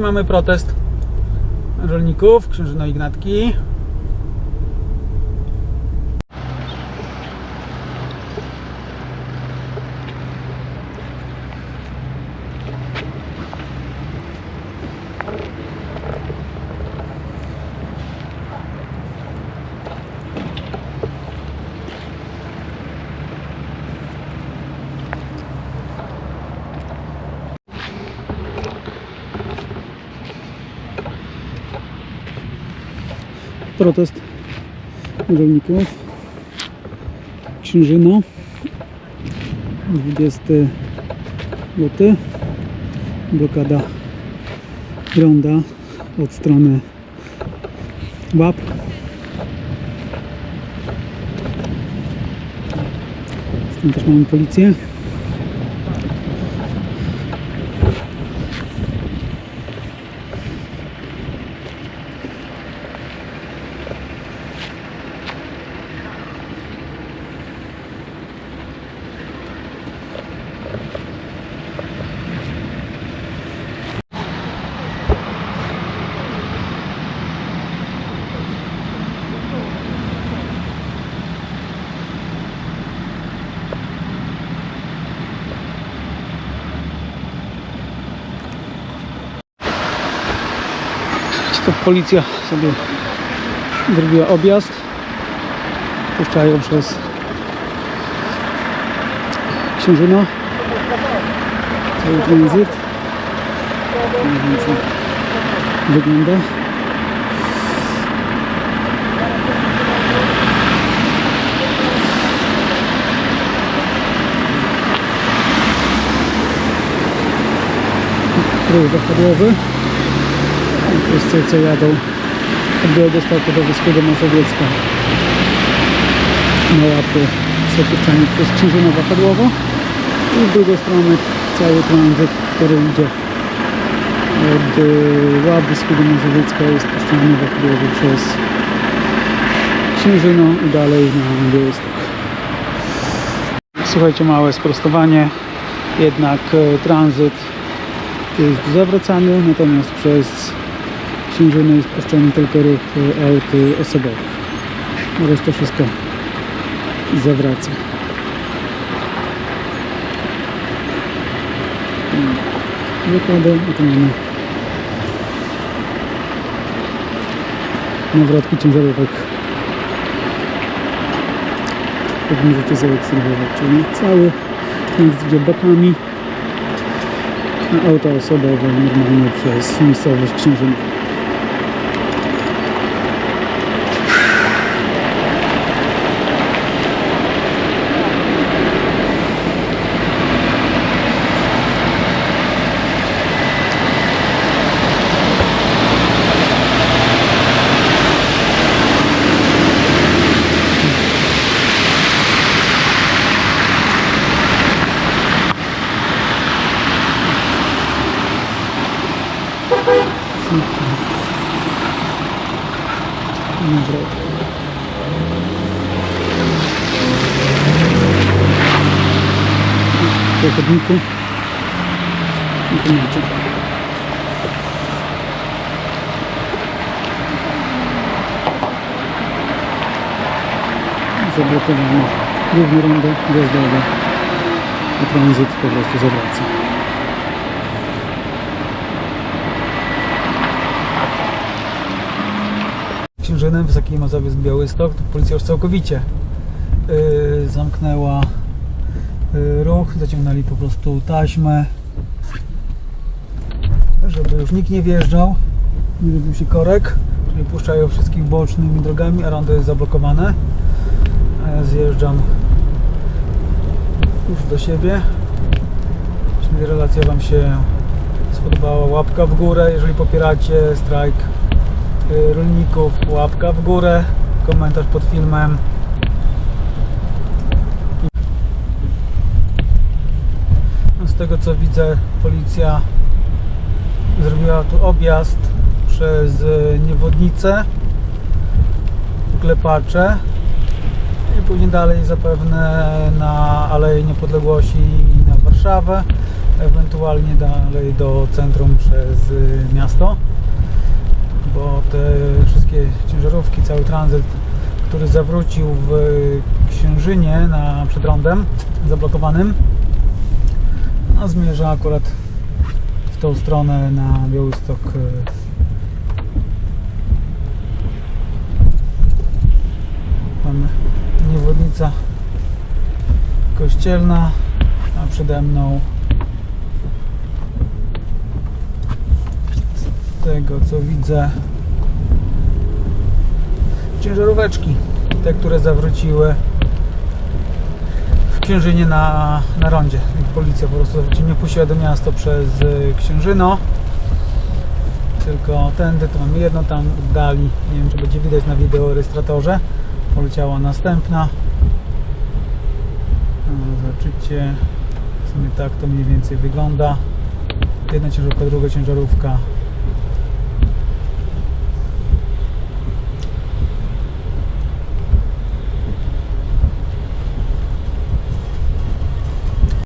mamy protest rolników Księżyno Ignatki. Protest rolników Księżyno 20 luty. Blokada. Ronda od strony łap stąd też mamy policję to policja sobie zrobiła objazd. Puszczają przez Księżyno cały tranzyt wygląda. Ruch zachodłowy Wszyscy co jadą od Białegostoku do Wyskiego Mazowiecka na łapy puszczani przez Krzyżyno Wahadłowo i z drugiej strony cały tranzyt, który idzie od y, łap Wyskiego Mazowiecka jest puszczany wahadłowo przez Księżyno i dalej na Białystok. Słuchajcie, małe sprostowanie, jednak e, tranzyt jest zawracany, natomiast przez Księżyno jest puszczony tylko ruch e, aut e, osobowych. Reszta wszystko zawraca. Wykładę i tu mamy nawrotki ciężarówek. Jak możecie zaobserwować, czyli cały tranzyt idzie bokami a auta osobowe normalnie przez miejscowość Księżyna. Nawrotki. Po chodniku. I tu macie. Zablokowane główne rondo gwiazdowe, a tranzyt po prostu zawraca. Księżynem, Wysoki Mazowiec, Białystok, to policja już całkowicie yy, zamknęła yy, ruch, zaciągnęli po prostu taśmę, żeby już nikt nie wjeżdżał, nie robił się korek, czyli puszczają wszystkich bocznymi drogami, a rondo jest zablokowane. A ja zjeżdżam już do siebie. Jeśli relacja Wam się spodobała, łapka w górę, jeżeli popieracie strajk rolników, łapka w górę, komentarz pod filmem. Z tego co widzę, policja zrobiła tu objazd przez y, niewodnicę, klepacze i później dalej zapewne na Aleję Niepodległości na Warszawę. ewentualnie dalej do centrum przez y, miasto, bo te wszystkie ciężarówki, cały tranzyt, który zawrócił w Księżynie na przed rondem zablokowanym, no, zmierza akurat w tą stronę na Białystok. Mamy niewodnica kościelna, a przede mną z tego co widzę. Ciężaróweczki, te które zawróciły w Księżynie na, na rondzie. Policja po prostu nie puściła do miasta przez y, Księżyno. Tylko tędy, to mamy jedno tam dali, nie wiem czy będzie widać na wideo rejestratorze poleciała następna. No, zobaczycie. W sumie tak to mniej więcej wygląda. Jedna ciężarówka, druga ciężarówka